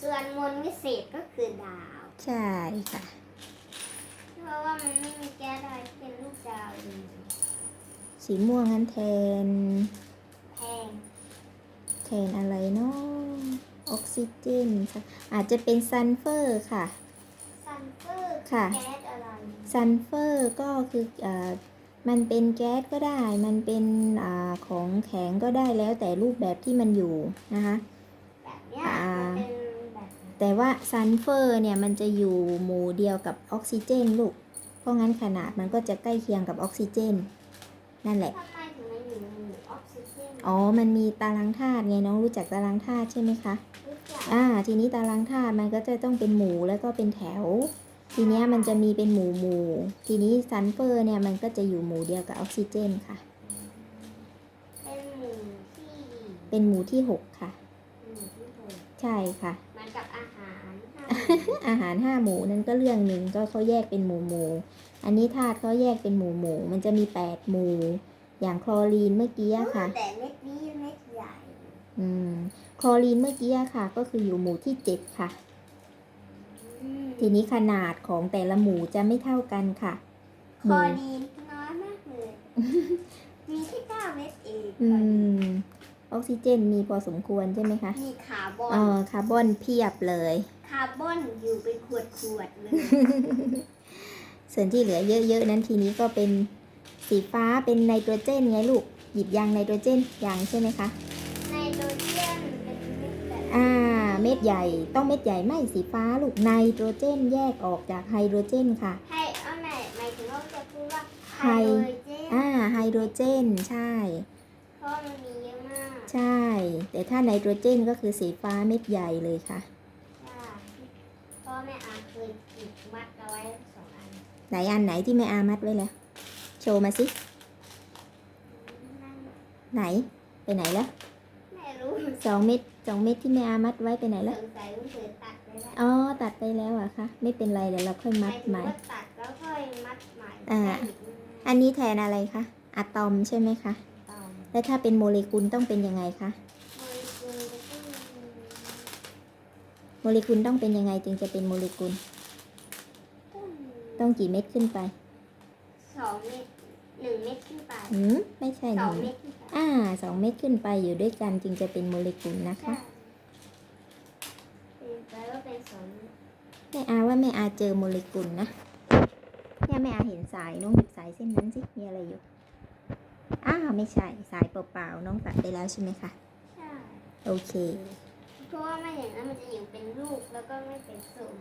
ส่วนมนต์วิเศษก็คือดาว ใช่ค่ะ เพราะว่ามันไม่มีแก๊สอะไรที่เป็นลูกดาวเลยสีม่วงนั้นแทน แพงแทนอะไรเนาะออกซิเจนค่ะอาจจะเป็นซัลเฟอร์ค่ะ ซันเฟอร์ค่ะ แก๊สอะไรซัลเฟอร์ก็คือเอ่อมันเป็นแก๊สก็ได้ มันเป็นอาของแข็งก็ได้แล้วแต่รูปแบบที่มันอยู่นะคะ แบบเนี้ยอ่ามันเป็น แบบไหนแต่ว่าซัลเฟอร์เนี่ยมันจะอยู่หมู่เดียวกับออกซิเจนลูก เพราะงั้นขนาดมันก็จะใกล้เคียงกับออกซิเจน นั่นแหละ ทำไมถึงมันอยู่ในหมู่ออกซิเจนอ๋อ มันมีตารางธาตุไงน้องรู้จักตารางธาตุใช่ไหมคะ รู้จักอ่า ทีนี้ตารางธาตุมันก็จะต้องเป็นหมู่แล้วก็เป็นแถว ทีเนี้ยมันจะมีเป็นหมู่หมู่ ทีนี้ซัลเฟอร์เนี่ยมันก็จะอยู่หมู่เดียวกับออกซิเจนค่ะ เป็นหมู่ที่เป็นหมู่ที่หกค่ะ หมู่ที่หก ใช่ค่ะ อาหารห้าหมู่นั้นก็เรื่องหนึ่งก็เขาแยกเป็นหมู่หมู่อันนี้ธาตุเขาแยกเป็นหมู่หมู่มันจะมีแปดหมู่อย่างคลอรีนเมื่อกี้อะค่ะ แต่เม็ดนี้เม็ดใหญ่อืมคลอรีนเมื่อกี้อะค่ะ ก็คืออยู่หมู่ที่เจ็ดค่ะอืมทีนี้ขนาดของแต่ละหมู่จะไม่เท่ากันค่ะคอดีนน้อยมากเลยมีแค่เก้าเม็ดเองอืมออกซิเจนมีพอสมควรใช่ไหมคะ มีคาร์บอเอนอคาร์บอนเพียบเลยคาร์บอนอยู่เป็นขวดขวดๆเลย ส่วนที่เหลือเยอะๆนั้นทีนี้ก็เป็นสีฟ้าเป็นไนโตรเจนไงลูก หยิบยางไนโตรเจนยางใช่ไหมคะไนโตรเจนเป็นเม็ดแบบอ่า เม็ดใหญ่ต้องเม็ดใหญ่ไม่สีฟ้าลูกไนโตรเจนแยกออกจากไฮโดรเจนค่ะให้เอาไหนหมายถึงว่าจะพูดว่าไฮไฮโดรเจนอ่าไฮโดรเจน ใช่ เพราะมันมีเยอะมาก ใช่ แต่ถ้าไนโตรเจนก็คือสีฟ้าเม็ดใหญ่เลยค่ะใช่เพราะแม่อาเคยติดมัดเอาไว้สองอันไหนอันไหนที่แม่อามัดไว้แล้ว โชว์มาสินั่งไหนไปไหนแล้วไม่รู้สองเม็ดสองเม็ดที่แม่อามัดไว้ไปไหนสแล้วงสัยมันเคยตัดไปแล้วอ๋อตัดไปแล้วเหรอะคะไม่เป็นไรเดี๋ยวเราค่อยหมัมาดยถึงใหม่ ว่าตัดแล้วค่อยมัดใหม่อ่าได้อีกอันนี้แทนอะไรคะอะตอมใช่ไหมคะต่อแล้วถ้าเป็นโมเลกุลต้องเป็นยังไงคะ โมเลกุลก็ต้อง โมเลกุลต้องเป็นยังไงจึงจะเป็นโมเลกุล ต้องกี่เม็ดขึ้นไปสองเม็ดหนึ่งเม็ดขึ้นไปหืมไม่ใช่สหองนึ่งเม็ดขึ้นไปอ่าสองเม็ดขึ้นไปอยู่ด้วยกันจึงจะเป็นโมเลกุลนะใช่คะเป็นไปว่าเป็นสองเม็ดแม่อาว่าแม่อาเจอโมเลกุลนะเนี่ยแม่อาเห็นสายน้องหยิบสายเส้นนั้นสิมีอะไรอยู่อ้าวไม่ใช่สายเปล่าๆน้องตัดไปแล้วใช่ไหมคะใช่โอเค เพราะว่าไม่อย่างนั้นมันจะอยู่เป็นลูกแล้วก็ไม่เป็นทรง